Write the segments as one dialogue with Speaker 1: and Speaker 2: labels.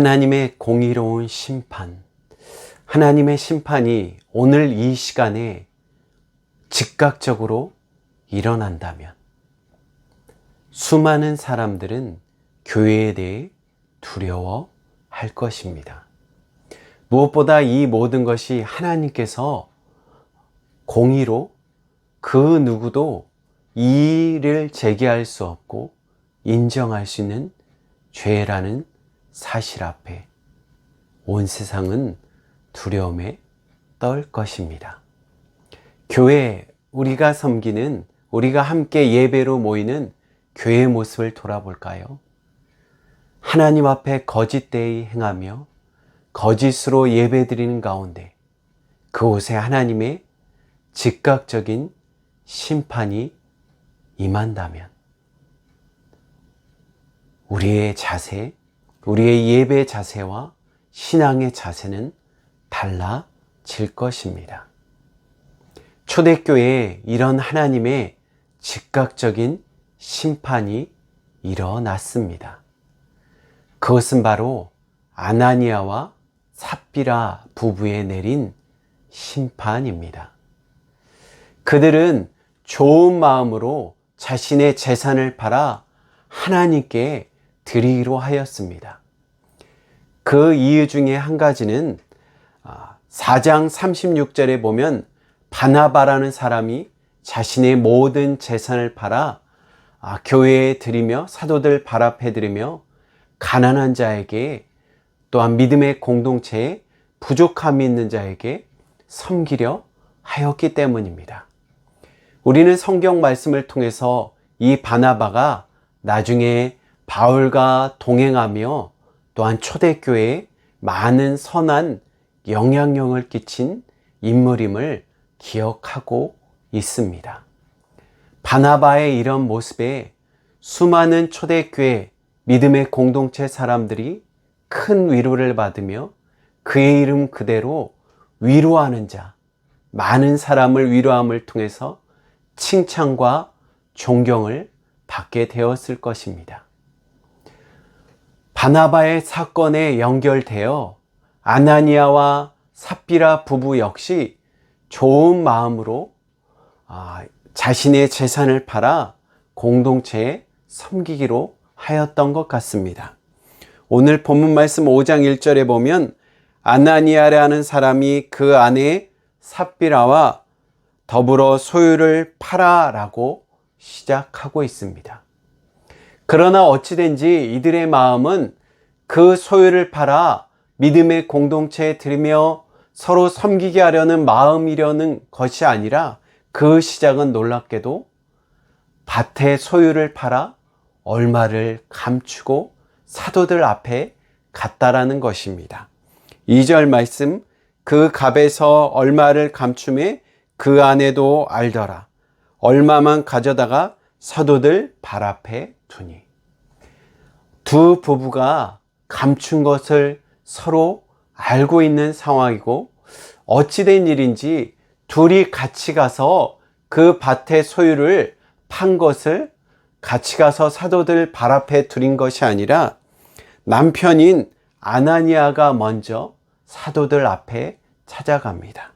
Speaker 1: 하나님의 공의로운 심판, 하나님의 심판이 오늘 이 시간에 즉각적으로 일어난다면 수많은 사람들은 교회에 대해 두려워 할 것입니다. 무엇보다 이 모든 것이 하나님께서 공의로 그 누구도 이의를 제기할 수 없고 인정할 수 있는 죄라는 사실 앞에 온 세상은 두려움에 떨 것입니다. 교회, 우리가 섬기는, 우리가 함께 예배로 모이는 교회의 모습을 돌아볼까요? 하나님 앞에 거짓되이 행하며 거짓으로 예배 드리는 가운데 그곳에 하나님의 즉각적인 심판이 임한다면 우리의 자세, 우리의 예배 자세와 신앙의 자세는 달라질 것입니다. 초대교회에 이런 하나님의 즉각적인 심판이 일어났습니다. 그것은 바로 아나니아와 삽비라 부부에 내린 심판입니다. 그들은 좋은 마음으로 자신의 재산을 팔아 하나님께 드리기로 하였습니다. 그 이유 중에 한 가지는 4장 아, 36절에 보면 바나바라는 사람이 자신의 모든 재산을 팔아 아, 교회에 드리며 사도들 발 앞에 드리며 가난한 자에게 또한 믿음의 공동체에 부족함이 있는 자에게 섬기려 하였기 때문입니다. 우리는 성경 말씀을 통해서 이 바나바가 나중에 바울과 동행하며 또한 초대교회에 많은 선한 영향력을 끼친 인물임을 기억하고 있습니다. 바나바의 이런 모습에 수많은 초대교회 믿음의 공동체 사람들이 큰 위로를 받으며 그의 이름 그대로 위로하는 자, 많은 사람을 위로함을 통해서 칭찬과 존경을 받게 되었을 것입니다. 바나바의 사건에 연결되어 아나니아와 삽비라 부부 역시 좋은 마음으로 아, 자신의 재산을 팔아 공동체에 섬기기로 하였던 것 같습니다. 오늘 본문 말씀 5장 1절에 보면 아나니아라는 사람이 그 아내 삽비라와 더불어 소유를 팔아라고 시작하고 있습니다. 그러나 어찌된지 이들의 마음은 그 소유를 팔아 믿음의 공동체에 들이며 서로 섬기게 하려는 마음이려는 것이 아니라 그 시작은 놀랍게도 밭의 소유를 팔아 얼마를 감추고 사도들 앞에 갔다라는 것입니다. 2절 말씀 그 갑에서 얼마를 감춤에 그 안에도 알더라. 얼마만 가져다가 사도들 발 앞에 두니. 두 부부가 감춘 것을 서로 알고 있는 상황이고 어찌된 일인지 둘이 같이 가서 그 밭의 소유를 판 것을 같이 가서 사도들 발 앞에 두린 것이 아니라 남편인 아나니아가 먼저 사도들 앞에 찾아갑니다.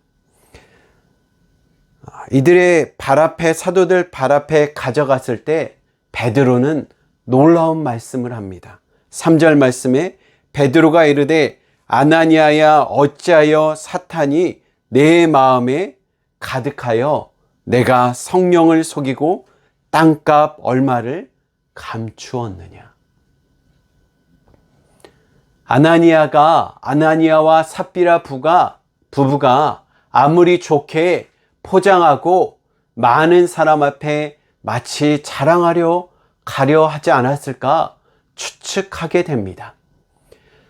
Speaker 1: 이들의 발 앞에 사도들 발 앞에 가져갔을 때 베드로는 놀라운 말씀을 합니다. 3절 말씀에 베드로가 이르되 아나니아야 어찌하여 사탄이 내 마음에 가득하여 내가 성령을 속이고 땅값 얼마를 감추었느냐. 아나니아가 아나니아와 삽비라 부가 부부가 아무리 좋게 포장하고 많은 사람 앞에 마치 자랑하려 가려 하지 않았을까 추측하게 됩니다.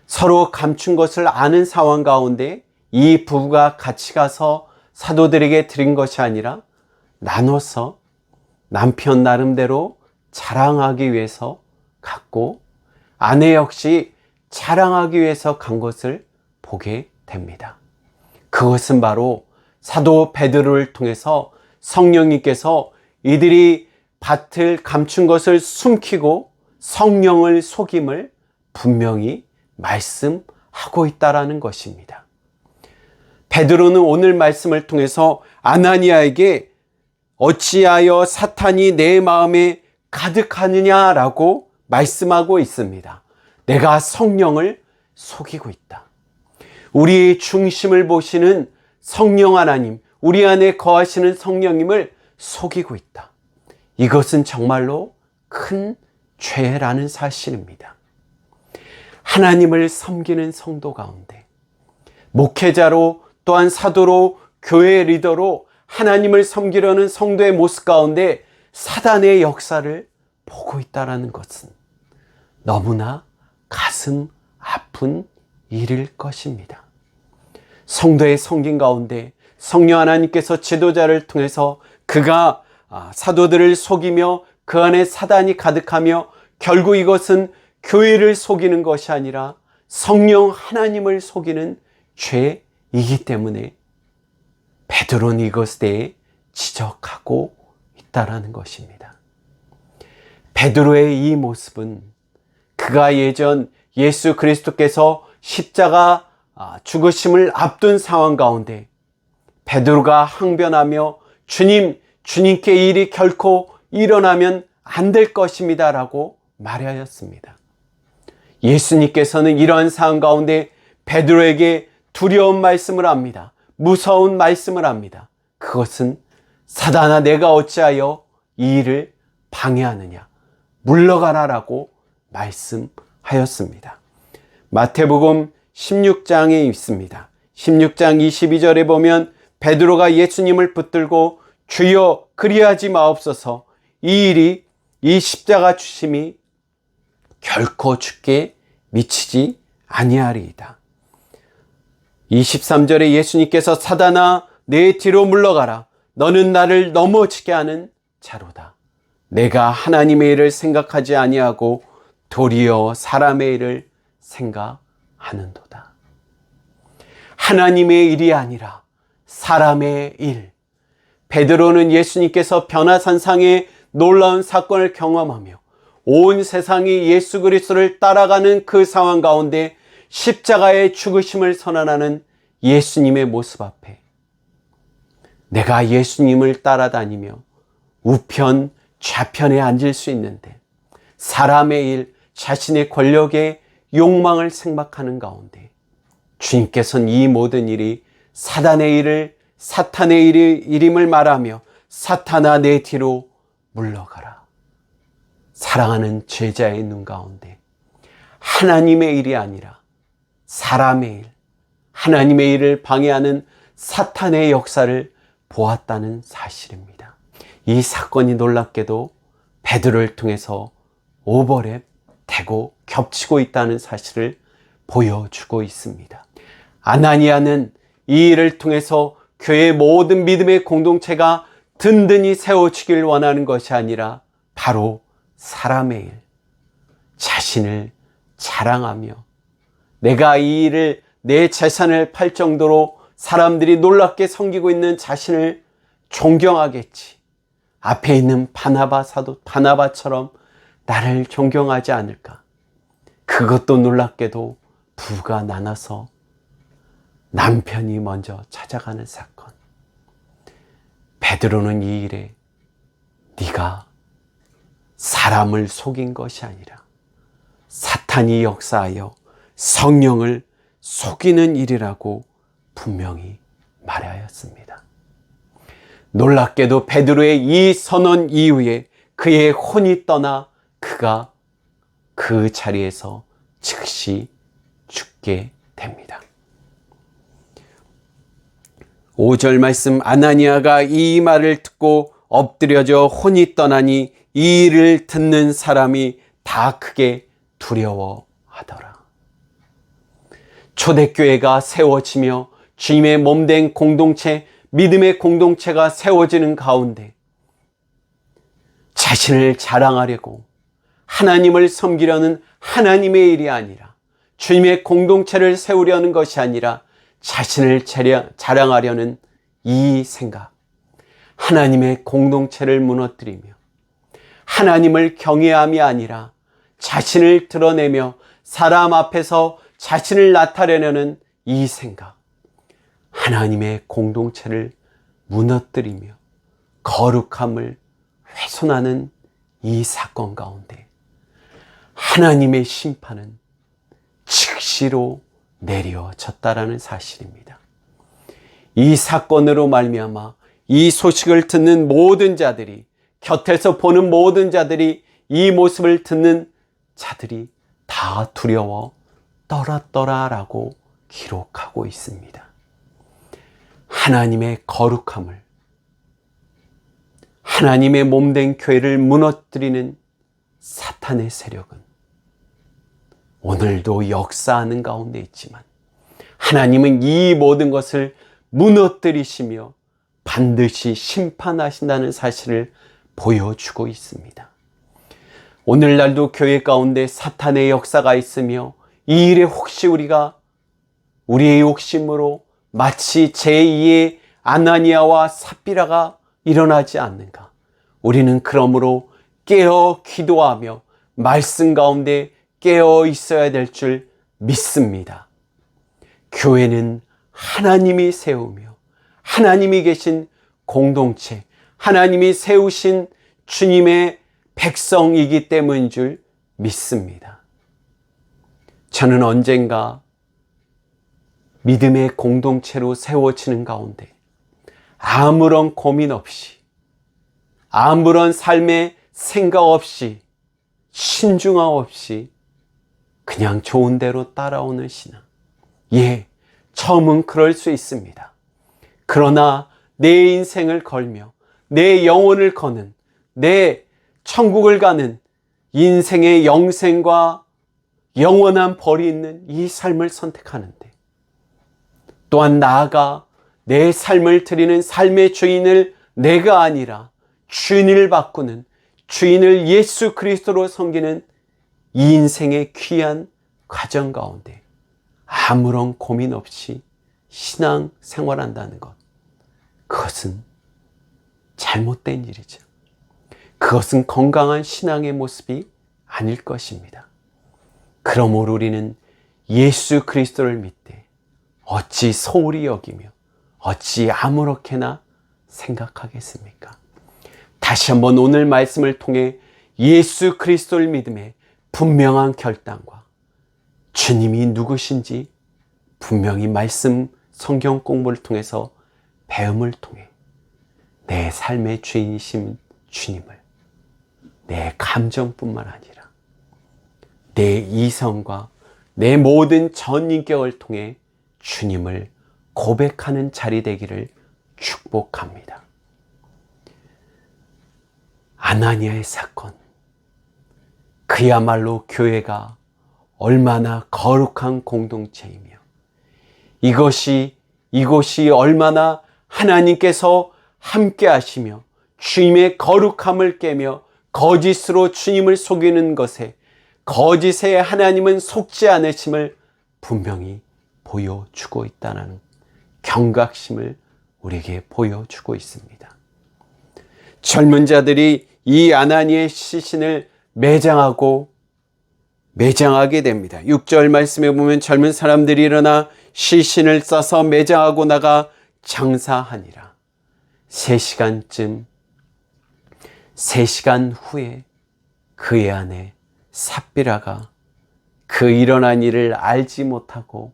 Speaker 1: 서로 감춘 것을 아는 상황 가운데 이 부부가 같이 가서 사도들에게 드린 것이 아니라 나눠서 남편 나름대로 자랑하기 위해서 갔고 아내 역시 자랑하기 위해서 간 것을 보게 됩니다. 그것은 바로 사도 베드로를 통해서 성령님께서 이들이 밭을 감춘 것을 숨기고 성령을 속임을 분명히 말씀하고 있다라는 것입니다. 베드로는 오늘 말씀을 통해서 아나니아에게 어찌하여 사탄이 내 마음에 가득하느냐라고 말씀하고 있습니다. 내가 성령을 속이고 있다. 우리의 중심을 보시는 성령 하나님, 우리 안에 거하시는 성령님을 속이고 있다. 이것은 정말로 큰 죄라는 사실입니다. 하나님을 섬기는 성도 가운데, 목회자로 또한 사도로 교회 리더로 하나님을 섬기려는 성도의 모습 가운데 사단의 역사를 보고 있다는 것은 너무나 가슴 아픈 일일 것입니다. 성도의 성긴 가운데 성령 하나님께서 지도자를 통해서 그가 아, 사도들을 속이며 그 안에 사단이 가득하며 결국 이것은 교회를 속이는 것이 아니라 성령 하나님을 속이는 죄이기 때문에 베드로는 이것에 대해 지적하고 있다라는 것입니다. 베드로의 이 모습은 그가 예전 예수 그리스도께서 십자가 아, 죽으심을 앞둔 상황 가운데 베드로가 항변하며 주님, 주님께 이 일이 결코 일어나면 안 될 것입니다 라고 말하였습니다. 예수님께서는 이러한 상황 가운데 베드로에게 두려운 말씀을 합니다. 무서운 말씀을 합니다. 그것은 사단아 내가 어찌하여 이 일을 방해하느냐 물러가라라고 말씀하였습니다. 마태복음 16장에 있습니다. 16장 22절에 보면 베드로가 예수님을 붙들고 주여 그리하지 마옵소서 이 일이 이 십자가 주심이 결코 죽게 미치지 아니하리이다. 23절에 예수님께서 사단아 내 뒤로 물러가라 너는 나를 넘어지게 하는 자로다. 내가 하나님의 일을 생각하지 아니하고 도리어 사람의 일을 생각하는도다. 하나님의 일이 아니라 사람의 일. 베드로는 예수님께서 변화산상의 놀라운 사건을 경험하며 온 세상이 예수 그리스도를 따라가는 그 상황 가운데 십자가의 죽으심을 선언하는 예수님의 모습 앞에 내가 예수님을 따라다니며 우편, 좌편에 앉을 수 있는데 사람의 일, 자신의 권력의 욕망을 생각하는 가운데 주님께서는 이 모든 일이 사단의 일을 사탄의 일임을 말하며 사탄아 내 뒤로 물러가라. 사랑하는 제자의 눈 가운데 하나님의 일이 아니라 사람의 일, 하나님의 일을 방해하는 사탄의 역사를 보았다는 사실입니다. 이 사건이 놀랍게도 베드로를 통해서 오버랩 되고 겹치고 있다는 사실을 보여주고 있습니다. 아나니아는 이 일을 통해서 교회의 모든 믿음의 공동체가 든든히 세워지길 원하는 것이 아니라 바로 사람의 일, 자신을 자랑하며 내가 이 일을 내 재산을 팔 정도로 사람들이 놀랍게 섬기고 있는 자신을 존경하겠지. 앞에 있는 바나바 사도, 바나바처럼 나를 존경하지 않을까. 그것도 놀랍게도 부가 나눠서 남편이 먼저 찾아가는 사건. 베드로는 이 일에 네가 사람을 속인 것이 아니라 사탄이 역사하여 성령을 속이는 일이라고 분명히 말하였습니다. 놀랍게도 베드로의 이 선언 이후에 그의 혼이 떠나 그가 그 자리에서 즉시 죽게 됩니다. 5절 말씀 아나니아가 이 말을 듣고 엎드려져 혼이 떠나니 이 일을 듣는 사람이 다 크게 두려워하더라. 초대교회가 세워지며 주님의 몸된 공동체, 믿음의 공동체가 세워지는 가운데 자신을 자랑하려고 하나님을 섬기려는 하나님의 일이 아니라 주님의 공동체를 세우려는 것이 아니라 자신을 자랑하려는 이 생각. 하나님의 공동체를 무너뜨리며 하나님을 경외함이 아니라 자신을 드러내며 사람 앞에서 자신을 나타내려는 이 생각. 하나님의 공동체를 무너뜨리며 거룩함을 훼손하는 이 사건 가운데 하나님의 심판은 즉시로 내려졌다라는 사실입니다. 이 사건으로 말미암아 이 소식을 듣는 모든 자들이 곁에서 보는 모든 자들이 이 모습을 듣는 자들이 다 두려워 떨었더라라고 기록하고 있습니다. 하나님의 거룩함을 하나님의 몸된 교회를 무너뜨리는 사탄의 세력은 오늘도 역사하는 가운데 있지만 하나님은 이 모든 것을 무너뜨리시며 반드시 심판하신다는 사실을 보여주고 있습니다. 오늘날도 교회 가운데 사탄의 역사가 있으며 이 일에 혹시 우리가 우리의 욕심으로 마치 제2의 아나니아와 삽비라가 일어나지 않는가? 우리는 그러므로 깨어 기도하며 말씀 가운데 깨어 있어야 될 줄 믿습니다. 교회는 하나님이 세우며 하나님이 계신 공동체, 하나님이 세우신 주님의 백성이기 때문인 줄 믿습니다. 저는 언젠가 믿음의 공동체로 세워지는 가운데 아무런 고민 없이 아무런 삶의 생각 없이 신중함 없이 그냥 좋은 대로 따라오는 신앙. 예, 처음은 그럴 수 있습니다. 그러나 내 인생을 걸며 내 영혼을 거는 내 천국을 가는 인생의 영생과 영원한 벌이 있는 이 삶을 선택하는데 또한 나아가 내 삶을 드리는 삶의 주인을 내가 아니라 주인을 바꾸는 주인을 예수 그리스도로 섬기는 이 인생의 귀한 과정 가운데 아무런 고민 없이 신앙 생활한다는 것. 그것은 잘못된 일이죠. 그것은 건강한 신앙의 모습이 아닐 것입니다. 그러므로 우리는 예수 그리스도를 믿되 어찌 소홀히 여기며 어찌 아무렇게나 생각하겠습니까? 다시 한번 오늘 말씀을 통해 예수 그리스도를 믿음에 분명한 결단과 주님이 누구신지 분명히 말씀 성경 공부를 통해서 배움을 통해 내 삶의 주인이신 주님을 내 감정뿐만 아니라 내 이성과 내 모든 전인격을 통해 주님을 고백하는 자리 되기를 축복합니다. 아나니아의 사건. 그야말로 교회가 얼마나 거룩한 공동체이며 이것이 이곳이 얼마나 하나님께서 함께 하시며 주님의 거룩함을 깨며 거짓으로 주님을 속이는 것에 거짓에 하나님은 속지 않으심을 분명히 보여주고 있다는 경각심을 우리에게 보여주고 있습니다. 젊은 자들이 이 아나니의 시신을 매장하고 매장하게 됩니다. 6절 말씀에 보면 젊은 사람들이 일어나 시신을 싸서 매장하고 나가 장사하니라. 3시간쯤, 3시간 후에 그의 아내 삽비라가 그 일어난 일을 알지 못하고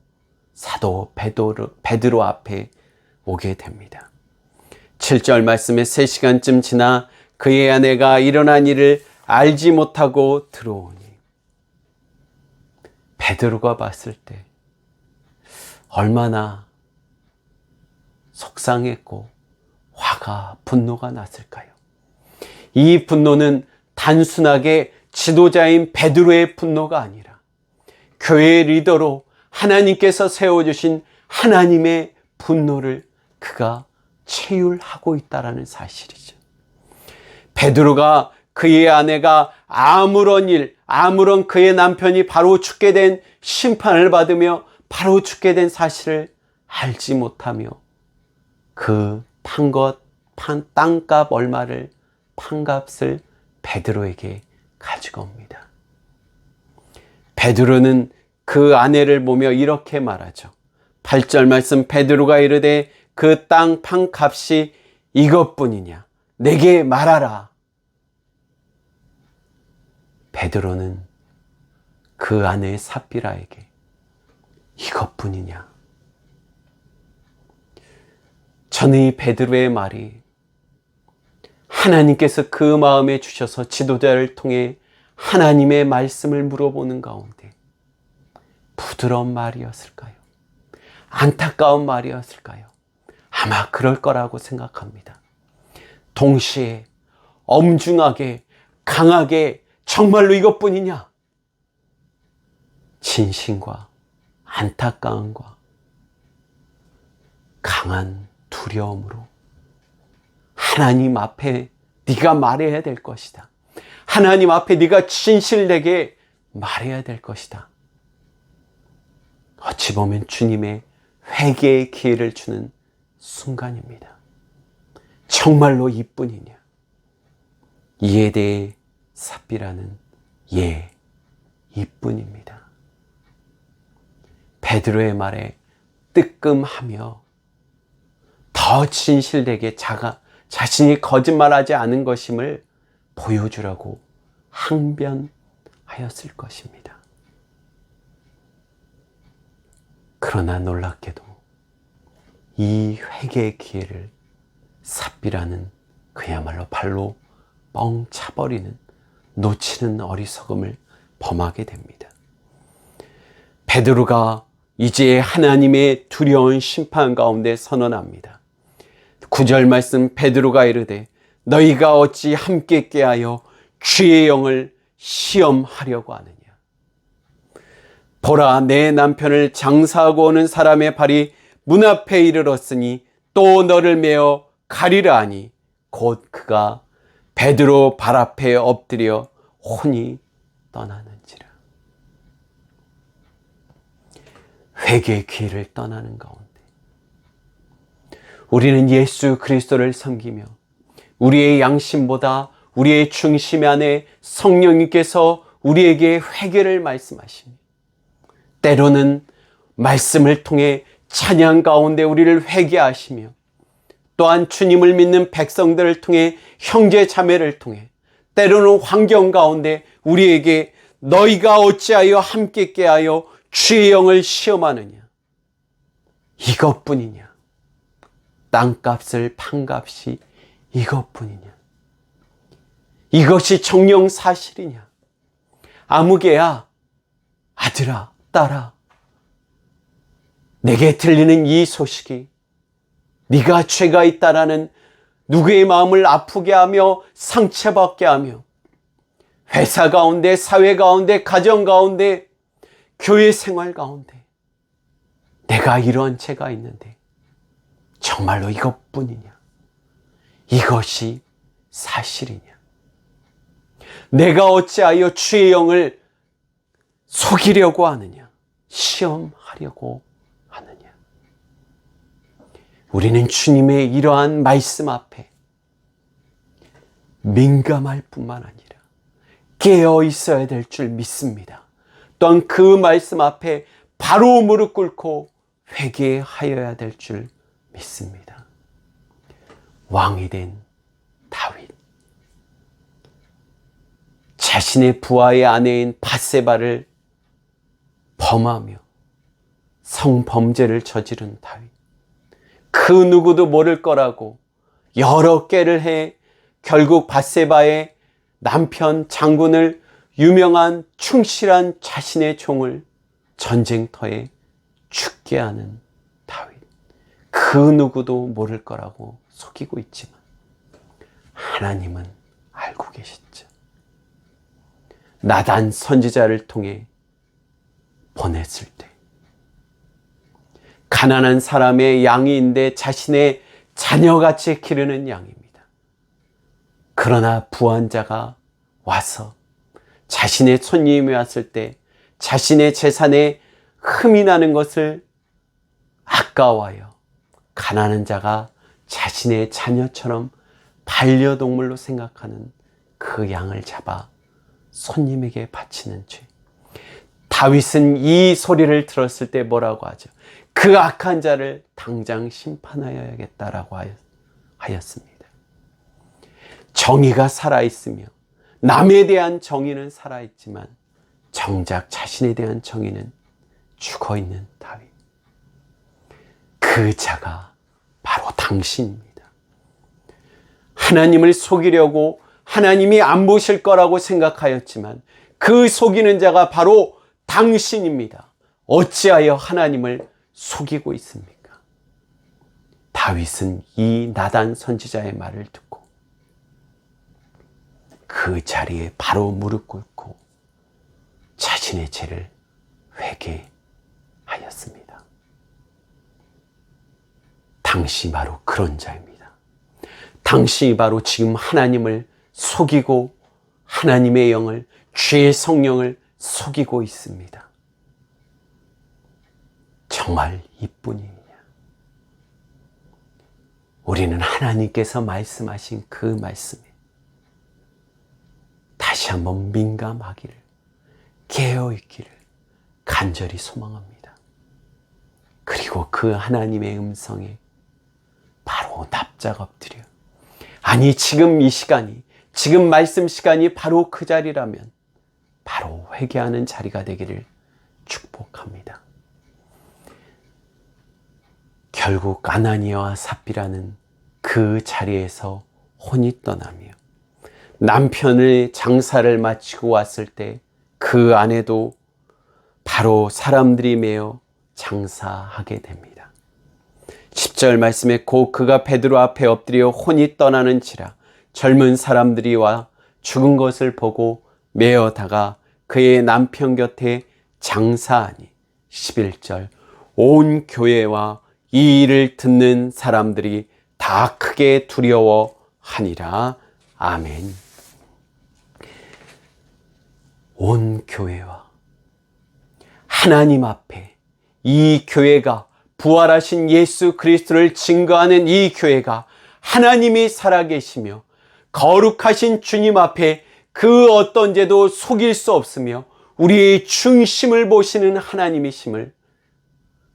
Speaker 1: 사도 베드로, 베드로 앞에 오게 됩니다. 7절 말씀에 3시간쯤 지나 그의 아내가 일어난 일을 알지 못하고 들어오니 베드로가 봤을 때 얼마나 속상했고 화가 분노가 났을까요? 이 분노는 단순하게 지도자인 베드로의 분노가 아니라 교회의 리더로 하나님께서 세워주신 하나님의 분노를 그가 체휼하고 있다라는 사실이죠. 베드로가 그의 아내가 아무런 일, 아무런 그의 남편이 바로 죽게 된 심판을 받으며 바로 죽게 된 사실을 알지 못하며 그 판 것, 판 땅값 얼마를 판 값을 베드로에게 가지고 옵니다. 베드로는 그 아내를 보며 이렇게 말하죠. 8절 말씀 베드로가 이르되 그 땅 판 값이 이것뿐이냐 내게 말하라. 베드로는 그 아내 삽비라에게 이것뿐이냐. 저는 이 베드로의 말이 하나님께서 그 마음에 주셔서 지도자를 통해 하나님의 말씀을 물어보는 가운데 부드러운 말이었을까요? 안타까운 말이었을까요? 아마 그럴 거라고 생각합니다. 동시에 엄중하게, 강하게 정말로 이것뿐이냐? 진심과 안타까움과 강한 두려움으로 하나님 앞에 네가 말해야 될 것이다. 하나님 앞에 네가 진실되게 말해야 될 것이다. 어찌 보면 주님의 회개의 기회를 주는 순간입니다. 정말로 이뿐이냐? 이에 대해 삽비라는 예, 이뿐입니다. 베드로의 말에 뜨끔하며 더 진실되게 자가 자신이 거짓말하지 않은 것임을 보여주라고 항변하였을 것입니다. 그러나 놀랍게도 이 회개의 기회를 삽비라는 그야말로 발로 뻥 차버리는 놓치는 어리석음을 범하게 됩니다. 베드로가 이제 하나님의 두려운 심판 가운데 선언합니다. 9절 말씀 베드로가 이르되 너희가 어찌 함께 깨하여 주의 영을 시험하려고 하느냐. 보라 내 남편을 장사하고 오는 사람의 발이 문 앞에 이르렀으니 또 너를 메어 가리라 하니 곧 그가 베드로 발 앞에 엎드려 혼이 떠나는지라. 회개의 기회를 떠나는 가운데 우리는 예수 그리스도를 섬기며 우리의 양심보다 우리의 중심 안에 성령님께서 우리에게 회개를 말씀하십니다. 때로는 말씀을 통해 찬양 가운데 우리를 회개하시며 또한 주님을 믿는 백성들을 통해 형제 자매를 통해 때로는 환경 가운데 우리에게 너희가 어찌하여 함께 깨하여 주의 영을 시험하느냐? 이것뿐이냐? 땅값을 판값이 이것뿐이냐? 이것이 정령 사실이냐? 아무개야 아들아 딸아 내게 들리는 이 소식이 네가 죄가 있다라는 누구의 마음을 아프게 하며 상처받게 하며 회사 가운데 사회 가운데 가정 가운데 교회 생활 가운데 내가 이런 죄가 있는데 정말로 이것뿐이냐? 이것이 사실이냐? 내가 어찌하여 주의 영을 속이려고 하느냐? 시험하려고 우리는 주님의 이러한 말씀 앞에 민감할 뿐만 아니라 깨어 있어야 될 줄 믿습니다. 또한 그 말씀 앞에 바로 무릎 꿇고 회개하여야 될 줄 믿습니다. 왕이 된 다윗. 자신의 부하의 아내인 바세바를 범하며 성범죄를 저지른 다윗. 그 누구도 모를 거라고 여러 깨를 해 결국 바세바의 남편 장군을 유명한 충실한 자신의 종을 전쟁터에 죽게 하는 다윗. 그 누구도 모를 거라고 속이고 있지만 하나님은 알고 계셨죠. 나단 선지자를 통해 보냈을 때 가난한 사람의 양이인데 자신의 자녀같이 기르는 양입니다. 그러나 부한 자가 와서 자신의 손님이 왔을 때 자신의 재산에 흠이 나는 것을 아까워하여 가난한 자가 자신의 자녀처럼 반려동물로 생각하는 그 양을 잡아 손님에게 바치는 죄. 다윗은 이 소리를 들었을 때 뭐라고 하죠? 그 악한 자를 당장 심판하여야겠다라고 하였습니다. 정의가 살아있으며 남에 대한 정의는 살아있지만 정작 자신에 대한 정의는 죽어 있는 다윗. 그 자가 바로 당신입니다. 하나님을 속이려고 하나님이 안 보실 거라고 생각하였지만 그 속이는 자가 바로 당신입니다. 어찌하여 하나님을 속이고 있습니까? 다윗은 이 나단 선지자의 말을 듣고 그 자리에 바로 무릎 꿇고 자신의 죄를 회개하였습니다. 당시 바로 그런 자입니다. 당신이 바로 지금 하나님을 속이고 하나님의 영을 죄의 성령을 속이고 있습니다. 정말 이뿐이냐? 우리는 하나님께서 말씀하신 그 말씀에 다시 한번 민감하기를 깨어있기를 간절히 소망합니다. 그리고 그 하나님의 음성에 바로 납작 엎드려 아니 지금 이 시간이 지금 말씀 시간이 바로 그 자리라면 바로 회개하는 자리가 되기를 축복합니다. 결국 아나니아와 삽비라는 그 자리에서 혼이 떠나며 남편의 장사를 마치고 왔을 때 그 아내도 바로 사람들이 매어 장사하게 됩니다. 10절 말씀에 곧 그가 베드로 앞에 엎드려 혼이 떠나는지라 젊은 사람들이 와 죽은 것을 보고 매어다가 그의 남편 곁에 장사하니 11절 온 교회와 이 일을 듣는 사람들이 다 크게 두려워하니라 아멘. 온 교회와 하나님 앞에 이 교회가 부활하신 예수 그리스도를 증거하는 이 교회가 하나님이 살아계시며 거룩하신 주님 앞에 그 어떤 죄도 속일 수 없으며 우리의 중심을 보시는 하나님이심을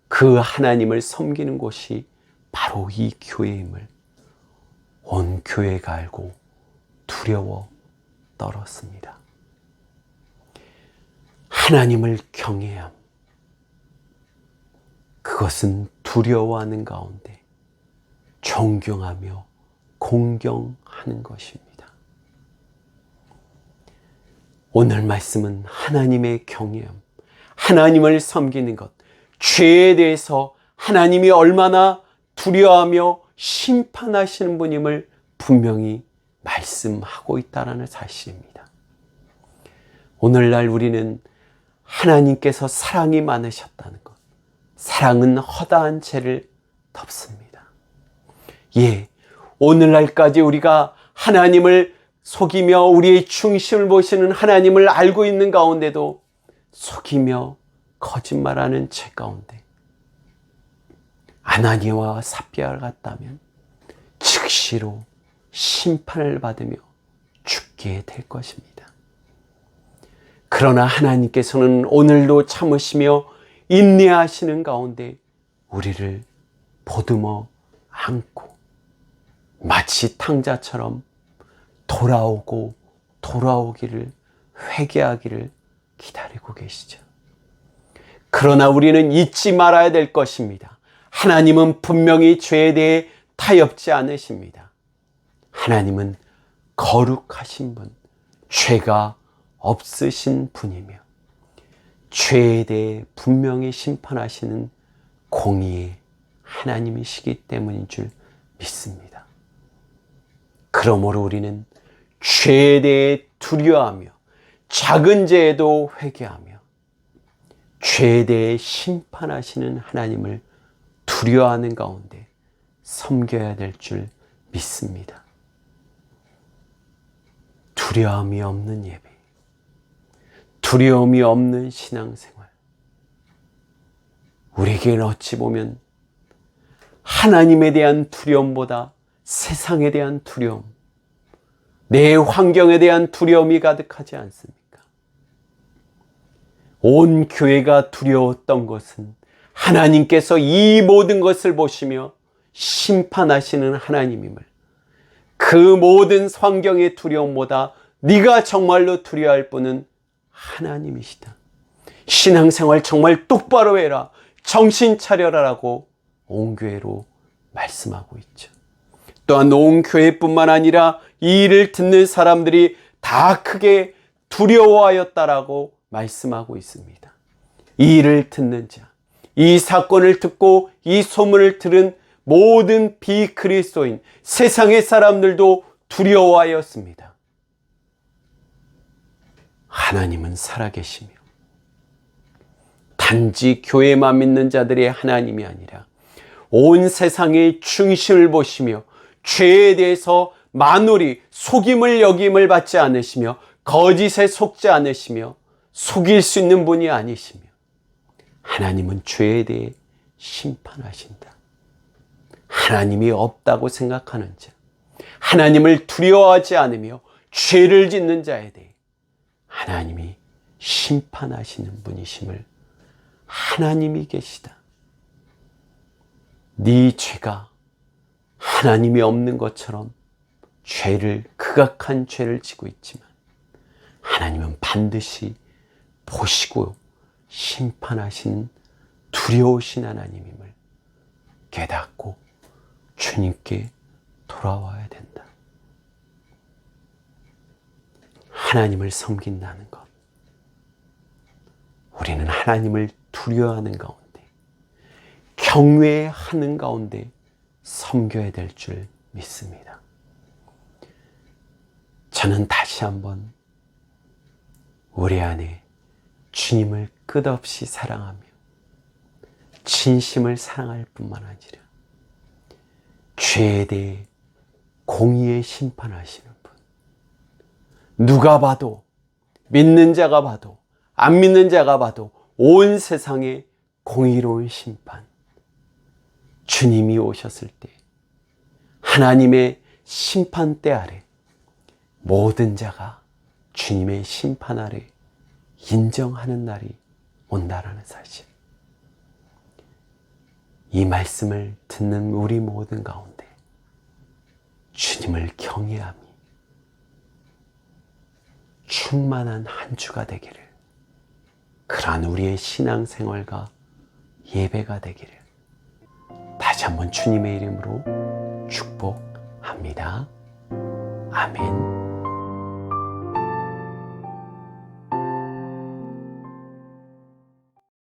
Speaker 1: 그 하나님을 섬기는 곳이 바로 이 교회임을 온 교회가 알고 두려워 떨었습니다. 하나님을 경외함. 그것은 두려워하는 가운데 존경하며 공경하는 것입니다. 오늘 말씀은 하나님의 경외함, 하나님을 섬기는 것, 죄에 대해서 하나님이 얼마나 두려워하며 심판하시는 분임을 분명히 말씀하고 있다는 사실입니다. 오늘날 우리는 하나님께서 사랑이 많으셨다는 것, 사랑은 허다한 죄를 덮습니다. 예, 오늘날까지 우리가 하나님을 속이며 우리의 중심을 보시는 하나님을 알고 있는 가운데도 속이며 거짓말하는 죄 가운데 아나니와 삽비아를 같다면 즉시로 심판을 받으며 죽게 될 것입니다. 그러나 하나님께서는 오늘도 참으시며 인내하시는 가운데 우리를 보듬어 안고 마치 탕자처럼 돌아오고 돌아오기를 회개하기를 기다리고 계시죠. 그러나 우리는 잊지 말아야 될 것입니다. 하나님은 분명히 죄에 대해 타협지 않으십니다. 하나님은 거룩하신 분, 죄가 없으신 분이며 죄에 대해 분명히 심판하시는 공의의 하나님이시기 때문인 줄 믿습니다. 그러므로 우리는 죄에 대해 두려워하며 작은 죄에도 회개하며 죄에 대해 심판하시는 하나님을 두려워하는 가운데 섬겨야 될 줄 믿습니다. 두려움이 없는 예배, 두려움이 없는 신앙생활. 우리에게는 어찌 보면 하나님에 대한 두려움보다 세상에 대한 두려움, 내 환경에 대한 두려움이 가득하지 않습니까? 온 교회가 두려웠던 것은 하나님께서 이 모든 것을 보시며 심판하시는 하나님임을 그 모든 환경의 두려움보다 네가 정말로 두려워할 분은 하나님이시다. 신앙생활 정말 똑바로 해라. 정신 차려라라고 온 교회로 말씀하고 있죠. 또한 온 교회뿐만 아니라 이 일을 듣는 사람들이 다 크게 두려워하였다라고 말씀하고 있습니다. 이 일을 듣는 자, 이 사건을 듣고 이 소문을 들은 모든 비그리스도인 세상의 사람들도 두려워하였습니다. 하나님은 살아계시며 단지 교회만 믿는 자들의 하나님이 아니라 온 세상의 중심을 보시며 죄에 대해서 만홀히 속임을 여김을 받지 않으시며 거짓에 속지 않으시며 속일 수 있는 분이 아니시며 하나님은 죄에 대해 심판하신다. 하나님이 없다고 생각하는 자, 하나님을 두려워하지 않으며 죄를 짓는 자에 대해 하나님이 심판하시는 분이심을 하나님이 계시다. 네 죄가 하나님이 없는 것처럼 죄를 극악한 죄를 지고 있지만 하나님은 반드시 보시고 심판하시는 두려우신 하나님임을 깨닫고 주님께 돌아와야 된다. 하나님을 섬긴다는 것. 우리는 하나님을 두려워하는 가운데, 경외하는 가운데 섬겨야 될 줄 믿습니다. 저는 다시 한번 우리 안에 주님을 끝없이 사랑하며 진심을 사랑할 뿐만 아니라 죄에 대해 공의의 심판하시는 분. 누가 봐도 믿는 자가 봐도 안 믿는 자가 봐도 온 세상에 공의로운 심판. 주님이 오셨을 때 하나님의 심판대 아래 모든 자가 주님의 심판 아래 인정하는 날이 온다라는 사실. 이 말씀을 듣는 우리 모든 가운데 주님을 경외함이 충만한 한 주가 되기를 그러한 우리의 신앙생활과 예배가 되기를 다시 한번 주님의 이름으로 축복합니다. 아멘.